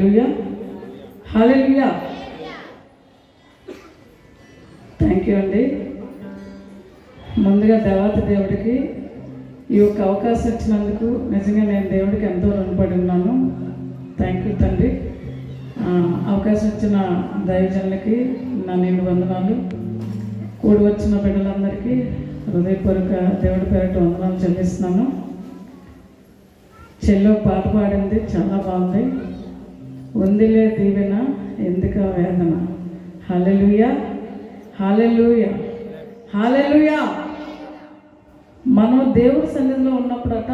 Hallelujah hallelujah thank you అండి ముందుగా దేవత దేవుడికి ఈ యొక్క అవకాశం ఇచ్చినందుకు నిజంగా నేను దేవుడికి ఎంతో రుణపడి ఉన్నాను. థ్యాంక్ యూ తండ్రి. అవకాశం ఇచ్చిన దైవజనులకి నా నేను వందనాలు. కూడి వచ్చిన బిడ్డలందరికీ హృదయపూర్వక దేవుడి పేరట వందనాలు చెల్లిస్తున్నాను. చెల్లో పాట పాడింది చాలా బాగుంది. ఉందిలే దీవెన ఎందుక వేదన? హాలెలుయా హాలెలుయా హాలెలుయా మనం దేవుడి సన్నిధిలో ఉన్నప్పుడట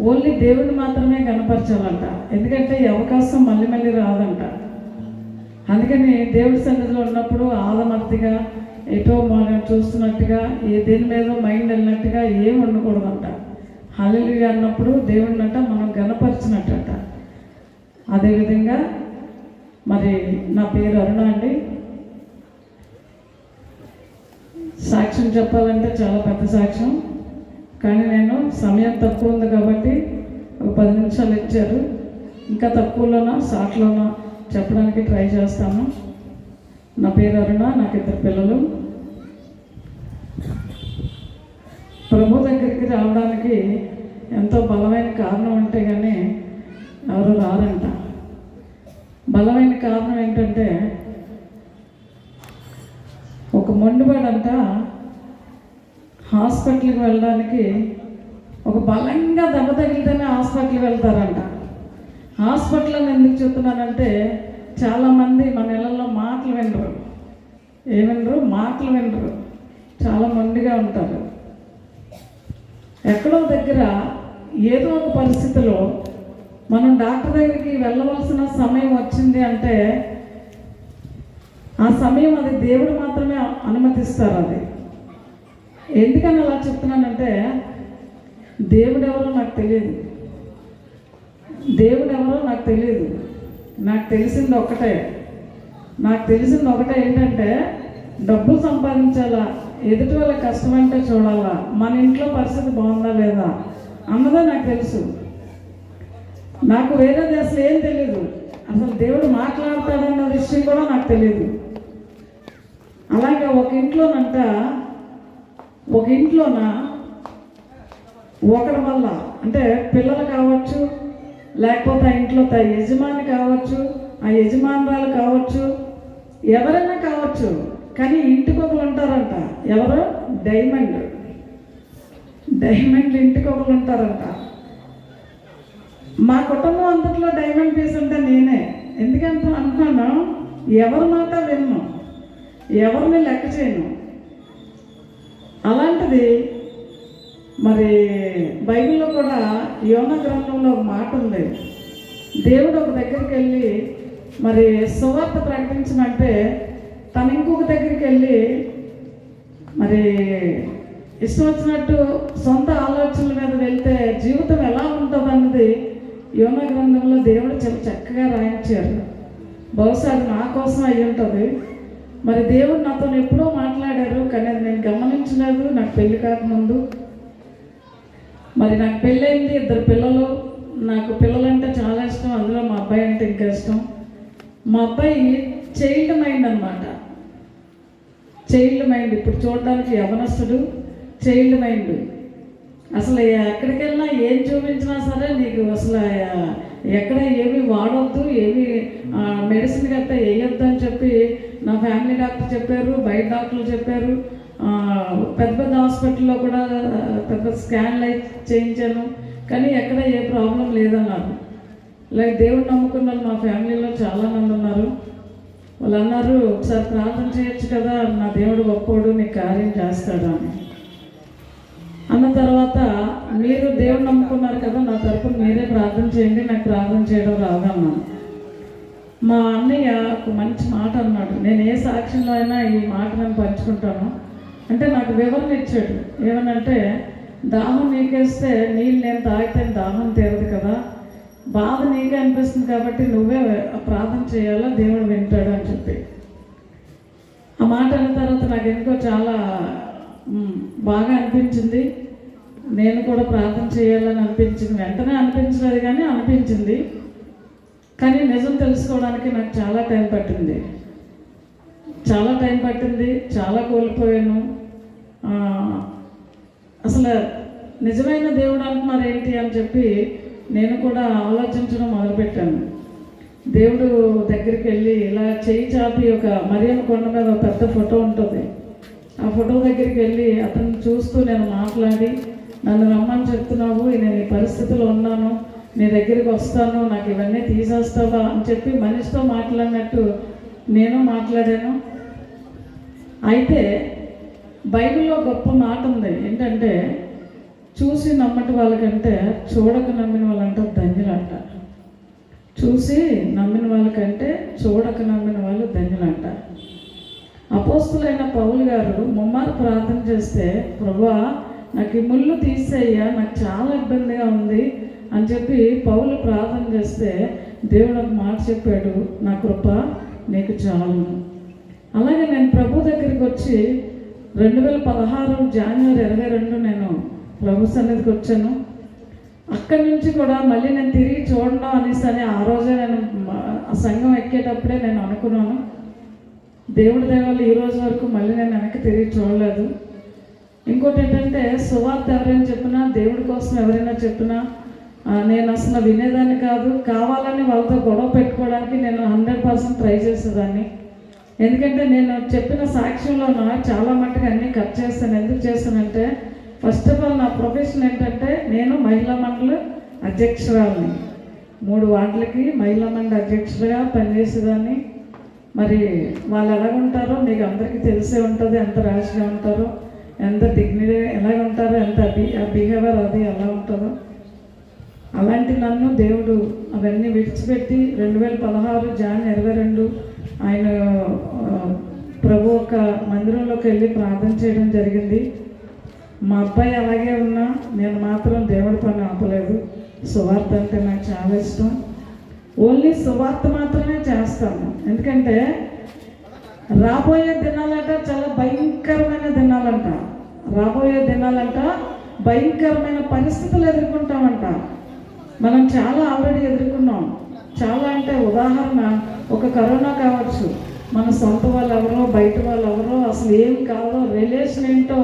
ఓన్లీ దేవుడిని మాత్రమే కనపరచాలంట. ఎందుకంటే ఈ అవకాశం మళ్ళీ మళ్ళీ రాదంట. అందుకని దేవుడి సన్నిధిలో ఉన్నప్పుడు ఆలమర్తిగా ఎటో మనం చూస్తున్నట్టుగా ఏ దేని మీద మైండ్ వెళ్ళినట్టుగా ఏం ఉండకూడదంట. హల్లెలూయా అన్నప్పుడు దేవుడిని అంట మనం గనపరిచినట్ట. అదేవిధంగా మరి నా పేరు అరుణ అండి. సాక్ష్యం చెప్పాలంటే చాలా పెద్ద సాక్ష్యం. కానీ నేను సమయం తక్కువ ఉంది కాబట్టి ఒక పది నిమిషాలు ఇచ్చారు. ఇంకా తక్కువలోనా షార్ట్లోనా చెప్పడానికి ట్రై చేస్తాను. నా పేరు అరుణ నాకు ఇద్దరు పిల్లలు. ప్రభు దగ్గరికి రావడానికి ఎంతో బలమైన కారణం ఉంటే కానీ ఎవరు రారంట. బలమైన కారణం ఏంటంటే ఒక మొండివాడంతా హాస్పిటల్కి వెళ్ళడానికి ఒక బలంగా దెబ్బ తగిలితేనే హాస్పిటల్కి వెళ్తారంట. హాస్పిటల్ అని ఎందుకు చెప్తున్నానంటే చాలామంది మన ఇళ్ళల్లో మాటలు వినరు. ఏమినరు? మాటలు వినరు. చాలా మొండిగా ఉంటారు. ఎక్కడో దగ్గర ఏదో ఒక పరిస్థితిలో మనం డాక్టర్ దగ్గరికి వెళ్ళవలసిన సమయం వచ్చింది అంటే ఆ సమయం అది దేవుడు మాత్రమే అనుమతిస్తారు అది. ఎందుకని అలా చెప్తున్నానంటే దేవుడు ఎవరో నాకు తెలియదు. దేవుడు ఎవరో నాకు తెలియదు. నాకు తెలిసింది ఒకటే. నాకు తెలిసింది ఒకటే ఏంటంటే డబ్బు సంపాదించాలా ఎదుటి వాళ్ళ కష్టం అంటే చూడాలా మన ఇంట్లో పరిస్థితి బాగుందా లేదా అన్నదే నాకు తెలుసు. నాకు వేరేది అసలు ఏం తెలియదు అసలు దేవుడు మాట్లాడతాడన్న విషయం కూడా నాకు తెలియదు అలాగే ఒక ఇంట్లోనంట ఒక ఇంట్లోన ఒకడి వల్ల అంటే పిల్లలు కావచ్చు లేకపోతే ఆ ఇంట్లో త- యజమాని కావచ్చు ఆ యజమానురాలు కావచ్చు ఎవరైనా కావచ్చు కానీ ఇంటికి ఒకరు ఉంటారంట. ఎవరు? డైమండ్. డైమండ్ ఇంటికి ఒకరు ఉంటారంట. మా కుటుంబం అంతట్లో డైమండ్ పీస్ ఉంటే నేనే. ఎందుకంత అంటున్నాను ఎవరి మాట విన్ను? ఎవరిని లెక్క చేయను? అలాంటిది మరి బైబిల్లో కూడా యోన గ్రంథంలో ఒక మాట ఉంది. దేవుడు ఒక దగ్గరికి వెళ్ళి మరి సువార్త ప్రకటించమంటే తను ఇంకొక దగ్గరికి వెళ్ళి మరి ఇష్టం వచ్చినట్టు సొంత ఆలోచనల మీద వెళ్తే జీవితం ఎలా ఉంటుంది అన్నది యోన గ్రంథంలో దేవుడు చాలా చక్కగా రాయించారు. బహుశా అది నా కోసం అయి ఉంటుంది. మరి దేవుడు నాతో ఎప్పుడో మాట్లాడారు కానీ అది నేను గమనించలేదు నాకు పెళ్ళి కాకముందు. మరి నాకు పెళ్ళైంది ఇద్దరు పిల్లలు. నాకు పిల్లలంటే చాలా ఇష్టం అందులో మా అబ్బాయి అంటే ఇంకా ఇష్టం. మా అబ్బాయి చైల్డ్ మైండ్ అనమాట చైల్డ్ మైండ్ ఇప్పుడు చూడడానికి యవనస్తుడు చైల్డ్ మైండ్. అసలు ఎక్కడికి వెళ్ళినా ఏం చూపించినా సరే నీకు అసలు ఎక్కడ ఏమి వాడొద్దు ఏమి మెడిసిన్ గట్టా వేయొద్దు అని చెప్పి నా ఫ్యామిలీ డాక్టర్ చెప్పారు బయట డాక్టర్లు చెప్పారు. పెద్ద పెద్ద హాస్పిటల్లో కూడా పెద్ద స్కాన్లు అయితే చేయించాను. కానీ ఎక్కడ ఏ ప్రాబ్లం లేదన్నారు. లైక్ దేవుడు నమ్ముకున్న వాళ్ళు మా ఫ్యామిలీలో చాలామంది ఉన్నారు. వాళ్ళు అన్నారు ఒకసారి ప్రార్థన చేయొచ్చు కదా నా దేవుడు ఒప్పోడు నీ కార్యం చేస్తాడు అని. అన్న తర్వాత మీరు దేవుడు నమ్ముకున్నారు కదా నా తరపున మీరే ప్రార్థన చేయండి నాకు ప్రార్థన చేయడం రాదన్నాను మా అన్నయ్య ఒక మంచి మాట అన్నాడు. నేను ఏ సాక్ష్యంలో అయినా ఈ మాట నేను పంచుకుంటాను. అంటే నాకు వివరణ ఇచ్చాడు. ఏమనంటే దాహం నీకేస్తే నీళ్ళు నేను తాగితే దాహం తీరదు కదా. బాధ నీకే అనిపిస్తుంది కాబట్టి నువ్వే ప్రార్థన చేయాలా దేవుడు వింటాడు అని చెప్పి. ఆ మాట అన్న తర్వాత నాకు ఎందుకో చాలా బాగా అనిపించింది. నేను కూడా ప్రార్థన చేయాలని అనిపించింది. వెంటనే అనిపించలేదు కానీ అనిపించింది. కానీ నిజం తెలుసుకోవడానికి నాకు చాలా టైం పట్టింది. చాలా టైం పట్టింది. చాలా కోల్పోయాను. అసలు నిజమైన దేవుడు అంటున్నారు ఏంటి అని చెప్పి నేను కూడా ఆలోచించడం మొదలుపెట్టాను. దేవుడు దగ్గరికి వెళ్ళి ఇలా చేయి చాపి ఒక మరియమ్మ కొండ మీద ఒక పెద్ద ఫోటో ఉంటుంది. ఆ ఫోటో దగ్గరికి వెళ్ళి అతను చూస్తూ నేను మాట్లాడి నన్ను రమ్మని చెప్తున్నావు నేను ఈ పరిస్థితిలో ఉన్నాను నీ దగ్గరికి వస్తాను నాకు ఇవన్నీ తీసేస్తావా? అని చెప్పి మనిషితో మాట్లాడినట్టు నేను మాట్లాడాను. అయితే బైబిల్లో గొప్ప మాట ఉంది. ఏంటంటే చూసి నమ్మటి వాళ్ళకంటే చూడక నమ్మిన వాళ్ళంటే ధన్యులంట. చూసి నమ్మిన వాళ్ళకంటే చూడక నమ్మిన వాళ్ళు ధన్యులంట. అపోస్తులైన పౌలు గారు ముమ్మారు ప్రార్థన చేస్తే ప్రభా నాకు ఈ ముళ్ళు తీసేయ్యా నాకు చాలా ఇబ్బందిగా ఉంది అని చెప్పి పౌలు ప్రార్థన చేస్తే దేవుడు ఒక మాట చెప్పాడు నా కృప నీకు చాలు అలాగే నేను ప్రభు దగ్గరికి వచ్చి రెండు వేల పదహారు జనవరి ఇరవై రెండు నేను ప్రభు సన్నిధికి వచ్చాను. అక్కడి నుంచి కూడా మళ్ళీ నేను తిరిగి చూడడం అనేసి అని ఆ రోజే నేను ఆ సంఘం ఎక్కేటప్పుడే నేను అనుకున్నాను. దేవుడి దేవాళ్ళు ఈ రోజు వరకు మళ్ళీ నేను వెనక్కి తిరిగి చూడలేదు. ఇంకోటి ఏంటంటే సువార్త ఎవరైనా చెప్పినా దేవుడి కోసం ఎవరైనా చెప్పినా నేను అసలు వినేదాన్ని కాదు. కావాలని వాళ్ళతో గొడవ పెట్టుకోవడానికి నేను హండ్రెడ్ పర్సెంట్ ట్రై చేసేదాన్ని. ఎందుకంటే నేను చెప్పిన సాక్ష్యంలో నా చాలా మట్టుకు అన్నీ కట్ చేస్తాను. ఎందుకు చేస్తానంటే ఫస్ట్ ఆఫ్ ఆల్ నా ప్రొఫెషన్ ఏంటంటే నేను మహిళా మండలి అధ్యక్షురాలని. మూడు వార్డులకి మహిళా మండలి అధ్యక్షుడిగా పనిచేసేదాన్ని. మరి వాళ్ళు ఎలాగ ఉంటారో మీకు అందరికీ తెలిసే ఉంటుంది ఎంత ర్యాష్గా ఉంటారో ఎంత డిగ్నిటీ ఎలాగ ఉంటారో ఎంత బిహేవియర్ అది ఎలా ఉంటుందో. అలాంటి నన్ను దేవుడు అవన్నీ విడిచిపెట్టి రెండు వేల పదహారు జాన్ ఇరవై రెండు ఆయన ప్రభు ఒక మందిరంలోకి వెళ్ళి ప్రార్థన చేయడం జరిగింది. మా అబ్బాయి అలాగే ఉన్నా నేను మాత్రం దేవుడి పని ఆపలేదు. సువార్త అంటే నాకు చాలా ఇష్టం. ఓన్లీ సువార్త మాత్రమే చేస్తాము ఎందుకంటే రాబోయే దినాలంట చాలా భయంకరమైన దినాలంట. రాబోయే దినాలంట భయంకరమైన పరిస్థితులు ఎదుర్కొంటామంట. మనం చాలా ఆల్రెడీ ఎదుర్కొన్నాం. చాలా అంటే ఉదాహరణ ఒక కరోనా కావచ్చు. మన సొంత వాళ్ళు ఎవరో బయట వాళ్ళు ఎవరో అసలు ఏం కాదో రిలేషన్ ఏంటో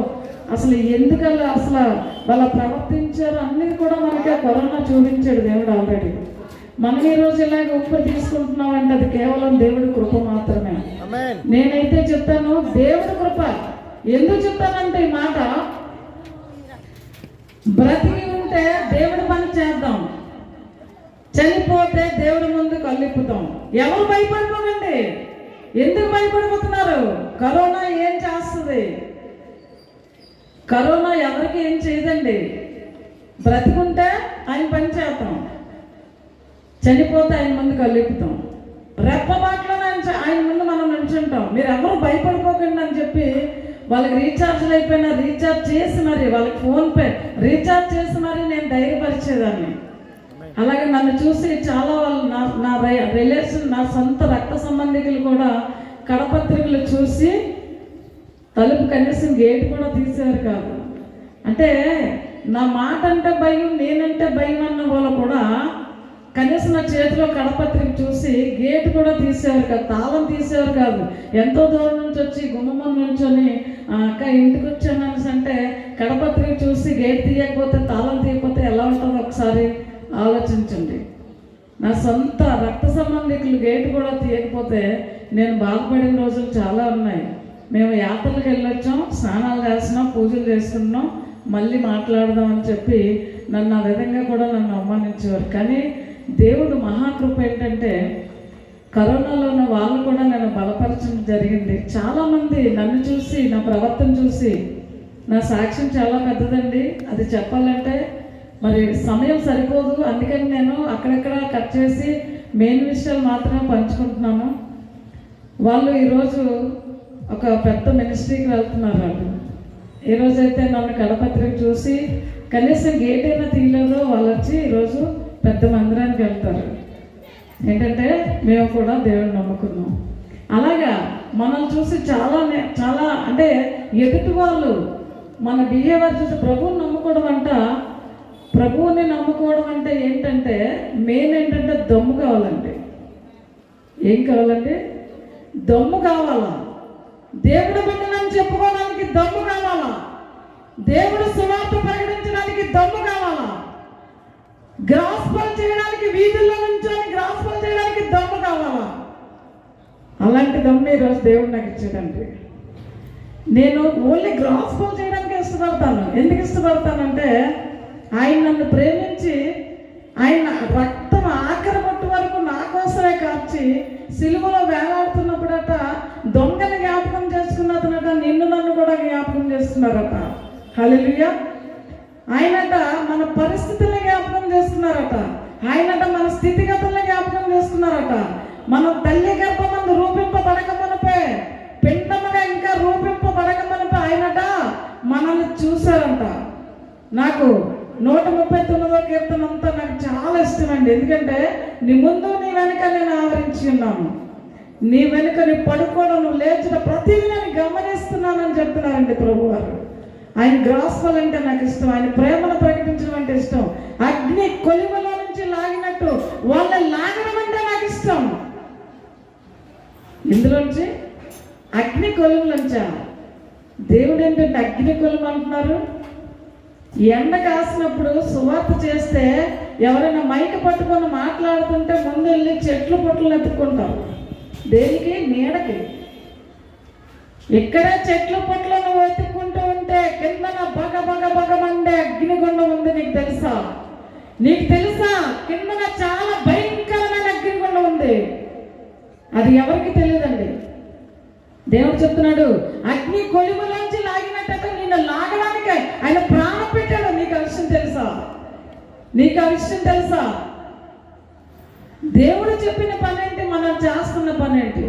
అసలు ఎందుకలా అసలు వాళ్ళ ప్రవర్తించారు అన్నీ కూడా మనకి ఆ కరోనా చూపించాడు దేవుడు ఆల్రెడీ మనం ఈ రోజు ఇలాగ ఉప్పు తీసుకుంటున్నామంటే అది కేవలం దేవుడి కృప మాత్రమే. నేనైతే చెప్తాను దేవుడి కృప. ఎందుకు చెప్తానంటే ఈ మాట? బ్రతికి ఉంటే దేవుడి పని చేద్దాం. చనిపోతే దేవుడి ముందు కళ్ళిప్పుతాం. ఎవరు భయపడిపోకండి ఎందుకు భయపడిపోతున్నారు? కరోనా ఏం చేస్తుంది? కరోనా ఎవరికి ఏం చేయదండి? బ్రతికుంటే ఆయన పని చేద్దాం. చనిపోతే ఆయన ముందు కళ్ళిప్పుతాం రెప్పబాట్లో ఆయన ఆయన ముందు మనం నిల్చుంటాం. మీరు ఎవరు భయపడిపోకండి అని చెప్పి వాళ్ళకి రీఛార్జ్లు అయిపోయినా రీఛార్జ్ చేసి మరి వాళ్ళకి ఫోన్పే రీఛార్జ్ చేసి మరి నేను ధైర్యపరిచేదాన్ని. అలాగే నన్ను చూసి చాలా వాళ్ళు నా నా రిలేషన్ నా సొంత రక్త సంబంధికులు కూడా కడపత్రికలు చూసి తలుపు కనీసం గేట్ కూడా తీసేవారు కాదు. అంటే నా మాట అంటే భయం నేనంటే భయం అన్న వాళ్ళు కూడా కనీసం నా చేతిలో కడపత్రిక చూసి గేట్ కూడా తీసేవారు కాదు తాళం తీసేవారు కాదు. ఎంతో దూరం నుంచి వచ్చి గుమ్మం నుంచొని "ఆ, అక్క ఇంటికి వచ్చాను అంటే కడపత్రిక చూసి గేట్ తీయకపోతే తాళం తీయకపోతే ఎలా ఉంటుందో ఒకసారి ఆలోచించండి. నా సొంత రక్త సంబంధికులు గేటు కూడా తీయకపోతే నేను బాధపడిన రోజులు చాలా ఉన్నాయి. మేము యాత్రలకు వెళ్ళొచ్చాం స్నానాలు చేస్తున్నాం పూజలు చేసుకున్నాం మళ్ళీ మాట్లాడదాం అని చెప్పి నన్ను ఆ విధంగా కూడా నన్ను అవమానించేవారు. కానీ దేవుడు మహాకృప ఏంటంటే కరోనాలో ఉన్న వాళ్ళు కూడా నేను బలపరచడం జరిగింది. చాలామంది నన్ను చూసి నా ప్రవర్తన చూసి నా సాక్ష్యం చాలా పెద్దదండి. అది చెప్పాలంటే మరి సమయం సరిపోదు. అందుకని నేను అక్కడక్కడ కట్ చేసి మెయిన్ విషయాలు మాత్రమే పంచుకుంటున్నాను. వాళ్ళు ఈరోజు ఒక పెద్ద మినిస్ట్రీకి వెళ్తున్నారు వాళ్ళు. ఈ రోజైతే నన్ను కడపత్రిక చూసి కనీసం గేట్ అయినా తీయలేదో వాళ్ళు వచ్చి ఈరోజు పెద్ద మందిరానికి వెళ్తారు. ఏంటంటే మేము కూడా దేవుని నమ్ముకున్నాం. అలాగా మనల్ని చూసి చాలా చాలా అంటే ఎదుటి వాళ్ళు మన బిహేవియర్ చూసి ప్రభువుని నమ్ముకోవడం అంట ప్రభువుని నమ్ముకోవడం అంటే ఏంటంటే మెయిన్ ఏంటంటే దమ్ము కావాలండి. ఏం కావాలండి? దమ్ము కావాలా? దేవుడు బిడ్డనని చెప్పుకోవడానికి దమ్ము కావాలా? దేవుడు సువార్త ప్రకటించడానికి దమ్ము గ్రాస్పల్ చేయడానికి వీధుల్లో నుంచొని గ్రాస్పల్ చేయడానికి దమ్ము కావాలా? అలాంటి దమ్ము ఈరోజు దేవుడు నాకు ఇచ్చాడండి. నేను ఓన్లీ గ్రాస్పల్ చేయడానికి ఇష్టపడతాను. ఎందుకు ఇష్టపడతానంటే ఆయన నన్ను ప్రేమించి ఆయన రక్తం ఆఖరి మట్టు వరకు నా కోసమే కార్చి సిలువలో వేలాడుతున్నప్పుడట దొంగని జ్ఞాపకం చేసుకున్న అతనట నిన్ను నన్ను కూడా జ్ఞాపకం చేస్తున్నారట. హలియ ఆయనట మన పరిస్థితులకి జ్ఞాపకం చేస్తున్నారట ఆయనట మన స్థితిగతులను జ్ఞాపకం చేస్తున్నారట మనం తల్లి గర్భమందు రూపింపబడకమనిపే పిండముగా ఇంకా రూపింపబడకమనిపే ఆయనట మనల్ని చూశారంట. నాకు నూట ముప్పై తొమ్మిదో కీర్తన అంతా నాకు చాలా ఇష్టమండి ఎందుకంటే నీ ముందు నీ వెనుక నేను ఆవరించి ఉన్నాను. నీ వెనుక నీ పడుకోవడం నువ్వు లేచిన ప్రతిదీ నేను గమనిస్తున్నానని చెప్తున్నారండి ప్రభు గారు ఆయన గ్రాస్ఫల్ అంటే నాకు ఇష్టం ఆయన ప్రేమను ప్రకటించడం అంటే ఇష్టం అగ్ని కొలిమలో నుంచి లాగినట్టు వాళ్ళని లాగడం అంటే నాకు ఇష్టం. ఇందులోంచి అగ్ని కొలుములంచా దేవుడు ఏంటంటే అగ్ని కొలుము అంటున్నారు? ఎండ కాసినప్పుడు సువార్త చేస్తే ఎవరైనా మైక పట్టుకొని మాట్లాడుతుంటే ముందు వెళ్ళి చెట్లు పొట్టలు ఎత్తుకుంటాం దేనికి? నీడకి. ఇక్కడే చెట్లు పొట్లు నువ్వు ఉంటే కిందన బగ బగ బగ మండే అగ్నిగుండం ఉంది నీకు తెలుసా? నీకు తెలుసా? కిందన చాలా భయంకరమైన అగ్నిగుండం ఉంది. అది ఎవరికి తెలియదండి? దేవుడు చెప్తున్నాడు అగ్ని కొలిమలోంచి లాగినట్టు నిన్ను లాగడానికి ఆయన ప్రాణం పెట్టాడు నీకు ఆ విషయం తెలుసా? నీకు ఆ విషయం తెలుసా? దేవుడు చెప్పిన పనేంటి? మనం చేస్తున్న పనేంటి?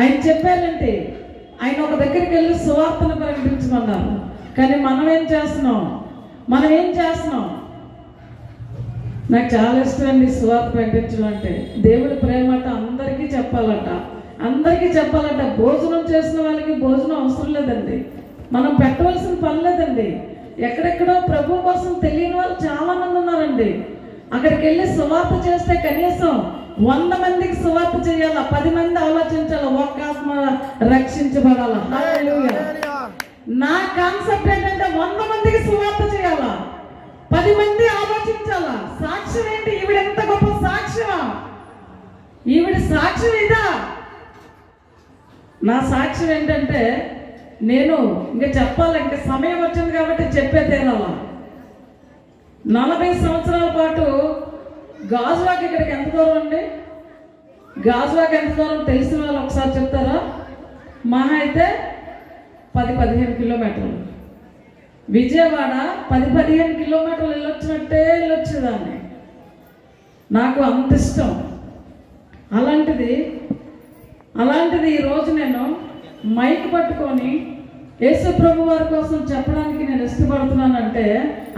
ఆయన చెప్పారంటే ఆయన ఒక దగ్గరికి వెళ్ళి సువార్తను ప్రకటించమన్నారు. కానీ మనం ఏం చేస్తున్నాం? మనం ఏం చేస్తున్నాం? నాకు చాలా ఇష్టం అండి సువార్త ప్రకటించడం అంటే. దేవుడి ప్రేమట అందరికీ చెప్పాలట. అందరికీ చెప్పాలంట. భోజనం చేసిన వాళ్ళకి భోజనం అవసరం లేదండి. మనం పెట్టవలసిన పని లేదండి. ఎక్కడెక్కడో ప్రభు కోసం తెలియని వాళ్ళు చాలా మంది ఉన్నారండి. అక్కడికి వెళ్ళి సువార్త చేస్తే కనీసం వంద మందికి సువార్త చేయాలా? పది మంది ఆలోచించాలా? ఒక్క ఆత్మ రక్షించబడాలా. నా కాన్సెప్ట్ ఏంటంటే వంద మందికి సువార్త చేయాలా? పది మంది ఆలోచించాలా? సాక్ష్యం ఏంటి? ఈవిడ ఎంత గొప్ప సాక్ష్యమా? ఈవిడ సాక్ష్యం ఇదా? నా సాక్ష్యం ఏంటంటే నేను ఇంకా చెప్పాలి? ఇంకా సమయం వచ్చింది కాబట్టి చెప్పే తీరాలా. నలభై సంవత్సరాల పాటు గాజువాకి ఇక్కడికి ఎంత దూరం అండి? గాజువాకి ఎంత దూరం? తెలిసిన వాళ్ళు ఒకసారి చెప్తారా? మహా అయితే పది పదిహేను కిలోమీటర్లు. విజయవాడ పది పదిహేను కిలోమీటర్లు వెళ్ళొచ్చినట్టే వెళ్ళొచ్చేదాన్ని. నాకు అంత ఇష్టం. అలాంటిది అలాంటిది ఈరోజు నేను మైక్ పట్టుకొని యేసు ప్రభు వారి కోసం చెప్పడానికి నేను ఇష్టపడుతున్నానంటే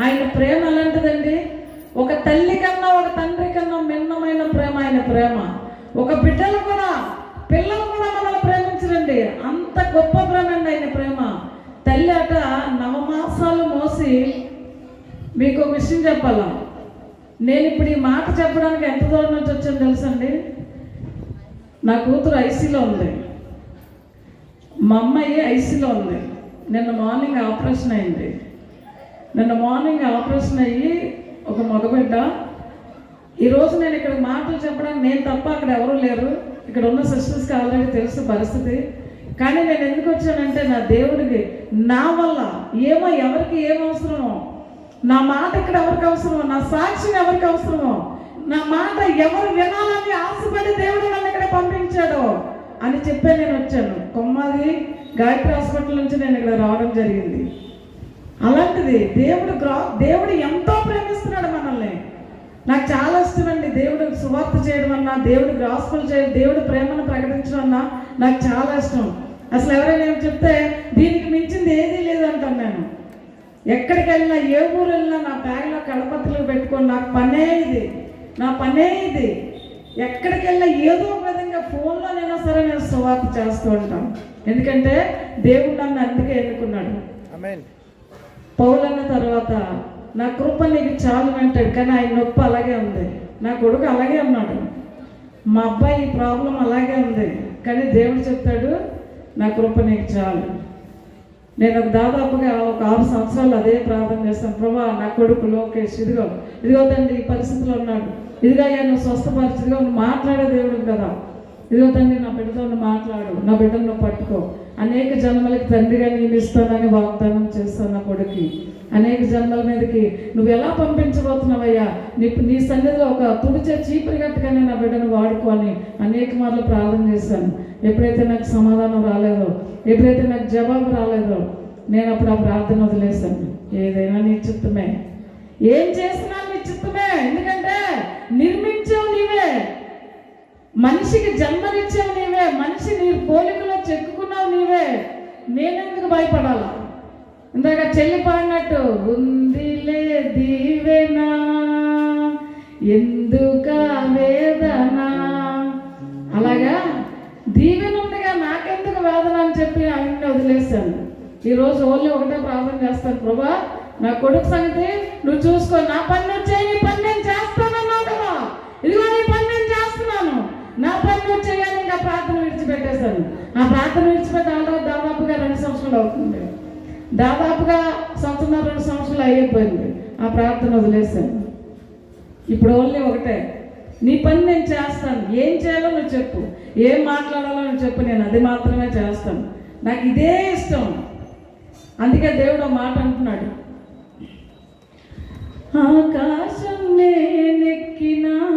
ఆయన ప్రేమ అలాంటిదండి ఒక తల్లి కన్నా ఒక తండ్రి కన్నా భిన్నమైన ప్రేమ ఆయన ప్రేమ. ఒక బిడ్డలు కూడా పిల్లలు కూడా మనల్ని ప్రేమించరండి. అంత గొప్ప ప్రేమ అండి ఆయన ప్రేమ. తల్లి అట నవమాసాలు మోసి మీకు ఒక విషయం చెప్పాలా? నేను ఇప్పుడు ఈ మాట చెప్పడానికి ఎంత దూరం నుంచి వచ్చాను తెలుసండి? నా కూతురు ఐసీలో ఉంది. మా అమ్మాయి ఐసీలో ఉంది. నిన్న మార్నింగ్ ఆపరేషన్ అయింది. నిన్న మార్నింగ్ ఆపరేషన్ అయ్యి ఒక మగబిడ్డ. ఈరోజు నేను ఇక్కడ మాటలు చెప్పడానికి నేను తప్ప అక్కడ ఎవరు లేరు. ఇక్కడ ఉన్న సిస్టర్స్కి ఆల్రెడీ తెలుసు పరిస్థితి. కానీ నేను ఎందుకు వచ్చానంటే నా దేవుడికి నా వల్ల ఏమో ఎవరికి ఏం అవసరమో నా మాట ఇక్కడ ఎవరికి అవసరమో నా సాక్ష్యం ఎవరికి అవసరమో నా మాట ఎవరు వినాలని ఆశపడి దేవుడు నన్ను ఇక్కడ పంపించాడు అని చెప్పే నేను వచ్చాను. కొమ్మది గాయత్రి హాస్పిటల్ నుంచి నేను ఇక్కడ రావడం జరిగింది. అలాంటిది దేవుడు గ్రా దేవుడు ఎంతో ప్రేమిస్తున్నాడు మనల్ని. నాకు చాలా ఇష్టమండి దేవుడు సువార్త చేయడం అన్నా దేవుడు గ్రాస్ఫుల్ చేయడం దేవుడు ప్రేమను ప్రకటించడం అన్నా నాకు చాలా ఇష్టం. అసలు ఎవరైనా ఏం చెప్తే దీనికి మించింది ఏదీ లేదంటాను నేను. ఎక్కడికి వెళ్ళినా ఏ ఊరు వెళ్ళినా నా బ్యాగ్లో కడపత్రులు పెట్టుకొని నాకు పనే ఇది. నా పనే ఇది. ఎక్కడికి వెళ్ళినా ఏదో ఒక విధంగా ఫోన్లోనైనా సరే నేను సువార్త చేస్తూ ఉంటాను. ఎందుకంటే దేవుడు నన్ను అందుకే ఎన్నుకున్నాడు. పౌలన్న తర్వాత నా కృప నీకు చాలు అంటాడు కానీ ఆయన నొప్పి అలాగే ఉంది. నా కొడుకు అలాగే ఉన్నాడు. మా అబ్బాయి ప్రాబ్లం అలాగే ఉంది కానీ దేవుడు చెప్తాడు నా కృప నీకు చాలు. నేను ఒక దాదాపుగా ఒక ఆరు సంవత్సరాలు అదే ప్రార్థన చేస్తాను ప్రభా నా కొడుకు లోకేష్ ఇదిగో ఇదిగో తండ్రి ఈ పరిస్థితిలో ఉన్నాడు. ఇదిగా అయ్యా నువ్వు నువ్వు మాట్లాడే దేవుడు కదా. ఇదిగో తండ్రి నా బిడ్డతో మాట్లాడు. నా బిడ్డను పట్టుకో. అనేక జన్మలకి తండ్రిగా నియమిస్తానని వాగ్దానం చేస్తాను నా అనేక జన్మల మీదకి నువ్వు ఎలా పంపించబోతున్నావయ్యా? నీ నీ సన్నిధిలో ఒక తుడిచే చీపురు గట్టుగానే నా బిడ్డను వాడుకోని అనేక మార్లు ప్రార్థన చేశాను. ఎప్పుడైతే నాకు సమాధానం రాలేదో ఎప్పుడైతే నాకు జవాబు రాలేదో నేను అప్పుడు ఆ ప్రార్థన వదిలేశాను. ఏదైనా నీ చిత్తమే. ఏం చేసినా నీ చిత్తమే. ఎందుకంటే నిర్మించావు నీవే. మనిషికి జన్మనిచ్చావు నీవే. మనిషి నీ నేనెందుకు భయపడాలా? ఇందాక చెల్లి పాడినట్టు ఉందిలే దీవెనా ఎందుక వేదన? అలాగా? దీవెన ఉండగా నాకెందుకు వేదన అని చెప్పి ఆయన్ని వదిలేశాను. ఈరోజు ఓన్లీ ఒకటే ప్రార్థన చేస్తాను ప్రభా నా కొడుకు సంగతి నువ్వు చూసుకో నా పని వచ్చాయి నీ పని నేను చేస్తానన్నావు కదా. ఇదిగో నీ పని నేను చేస్తున్నాను. నా పని వచ్చాయి కానీ ఇంకా ప్రార్థన విడిచిపెట్టేశాను. ఆ ప్రార్థన విడిచిపోయి దాదాపు దాదాపుగా రెండు సంవత్సరాలు అవుతుంది. దాదాపుగా సంవత్సరం రెండు సంవత్సరాలు అయిపోయింది. ఆ ప్రార్థన వదిలేశాను. ఇప్పుడు ఓన్లీ ఒకటే. నీ పని నేను చేస్తాను. ఏం చేయాలో నువ్వు చెప్పు. ఏం మాట్లాడాలో నువ్వు చెప్పు. నేను అది మాత్రమే చేస్తాను. నాకు ఇదే ఇష్టం. అందుకే దేవుడు మాట అంటున్నాడు. ఆకాశం నేనెక్కినా